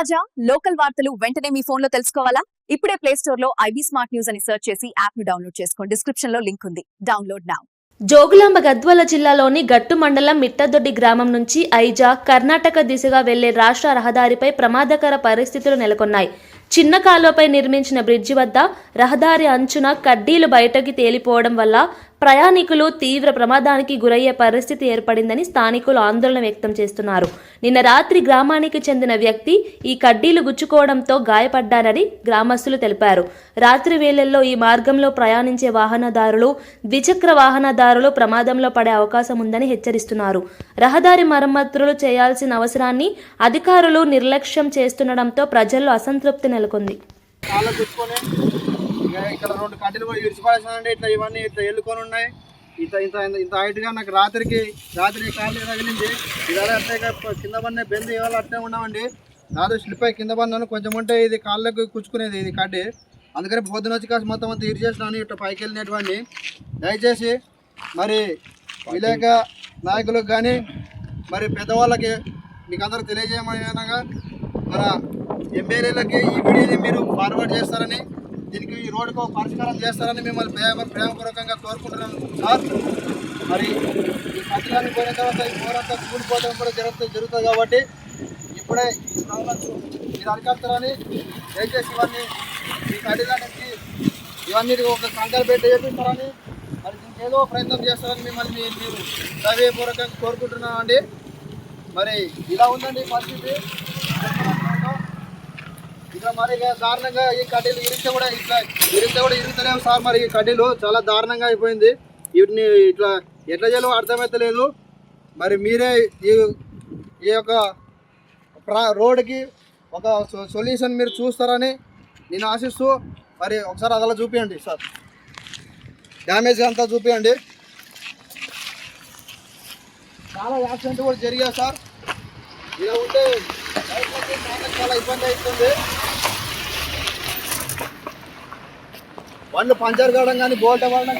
తాజా లోకల్ వార్తలు వెంటనే మీ ఫోన్లో తెలుసుకోవాలా? ఇప్పుడే ప్లే స్టోర్లో ఐబీ స్మార్ట్ న్యూస్ అని సెర్చ్ చేసి యాప్ను డౌన్లోడ్ చేసుకోండి. డిస్క్రిప్షన్లో లింక్ ఉంది. డౌన్లోడ్ నౌ జోగులాంబ గద్వాల జిల్లాలోని గట్టు మండలం మిట్టదొడ్డి గ్రామం నుంచి ఐజా కర్ణాటక దిశగా వెళ్ళే రాష్ట్ర రహదారిపై ప్రమాదకర పరిస్థితులు నెలకొన్నాయి. చిన్న కాలువపై నిర్మించిన బ్రిడ్జి వద్ద రహదారి అంచున కడ్డీలు బయటకి తేలిపోవడం వల్ల ప్రయాణికులు తీవ్ర ప్రమాదానికి గురయ్యే పరిస్థితి ఏర్పడిందని స్థానికులు ఆందోళన వ్యక్తం చేస్తున్నారు. నిన్న రాత్రి గ్రామానికి చెందిన వ్యక్తి ఈ కడ్డీలు గుచ్చుకోవడంతో గాయపడ్డారని గ్రామస్తులు తెలిపారు. రాత్రి వేళల్లో ఈ మార్గంలో ప్రయాణించే వాహనదారులు ద్విచక్ర వాహనదారులు ప్రమాదంలో పడే అవకాశం ఉందని హెచ్చరిస్తున్నారు. రహదారి మరమ్మతులు చేయాల్సిన అవసరాన్ని అధికారులు నిర్లక్ష్యం చేస్తుండడంతో ప్రజల్లో అసంతృప్తి నెలకొంది. ఇక్కడ రెండు కట్టెలు కూడా ఇడిచిపడేసానండి ఇట్లా ఇవన్నీ ఇట్లా ఎల్లుకొని ఉన్నాయి. ఇంత ఇంత ఇంత- హైట్గా నాకు రాత్రికి రాత్రి కాళ్ళు తగిలింది. ఇలా అట్లే కింద పడిన బెంది ఇవాళ అట్టే ఉన్నామండి. నాదో స్లిప్ అయి కింద పడినాను కొంచెం ఉంటే ఇది కాళ్ళకు కుచ్చుకునేది ఇది కడ్డి. అందుకని పొద్దున వచ్చి కాస్త మొత్తం అంతా ఇరిచేసినాను ఇట్లా పైకి వెళ్ళినటువంటి దయచేసి మరి విలేక నాయకులకు కానీ మరి పెద్దవాళ్ళకి మీకు అందరూ తెలియజేయమని అనగా మన ఎమ్మెల్యేలకి ఈ వీడియోని మీరు ఫార్వర్డ్ చేస్తారని రోడ్డుకు పరిష్కారం చేస్తారని మిమ్మల్ని ప్రేమ ప్రేమపూర్వకంగా కోరుకుంటున్నాను. సార్ మరి ఈ పత్రాన్ని పోయిన తర్వాత ఈ పోరంతా కూలిపోవడం కూడా జరుగుతుంది జరుగుతుంది కాబట్టి ఇప్పుడే ఈ ప్రాబ్లమ్స్ మీరు అరికడతారని దయచేసి ఇవన్నీ ఈ కడిల ఇవన్నీ ఒక సంకల్ పెట్టి చేపిస్తారని మరి దీనికి ఏదో ప్రయత్నం చేస్తారని మిమ్మల్ని మీరు దైవపూర్వకంగా కోరుకుంటున్నామండి మరి ఇలా ఉందండి పరిస్థితి. ఇట్లా మరి దారుణంగా ఈ కడ్డీలు ఇరిస్తే కూడా ఇట్లా ఇరిస్తే కూడా ఇరుగుతలేవు సార్. మరి ఈ కడ్డీలు చాలా దారుణంగా అయిపోయింది. వీటిని ఇట్లా ఎట్లా చేయాలో అర్థమవుతలేదు మరి మీరే ఈ ఈ యొక్క ప్రా ఒక సొల్యూషన్ మీరు చూస్తారని నేను ఆశిస్తూ మరి ఒకసారి అదలా చూపించండి సార్. డ్యామేజ్ అంతా చూపించండి చాలా యాక్సిడెంట్ కూడా జరిగాయి సార్. ఇలా ఉంటే చాలా ఇబ్బంది అవుతుంది. బండ్లు పంచర్ కావడం కానీ బోల్ట్ అవ్వడం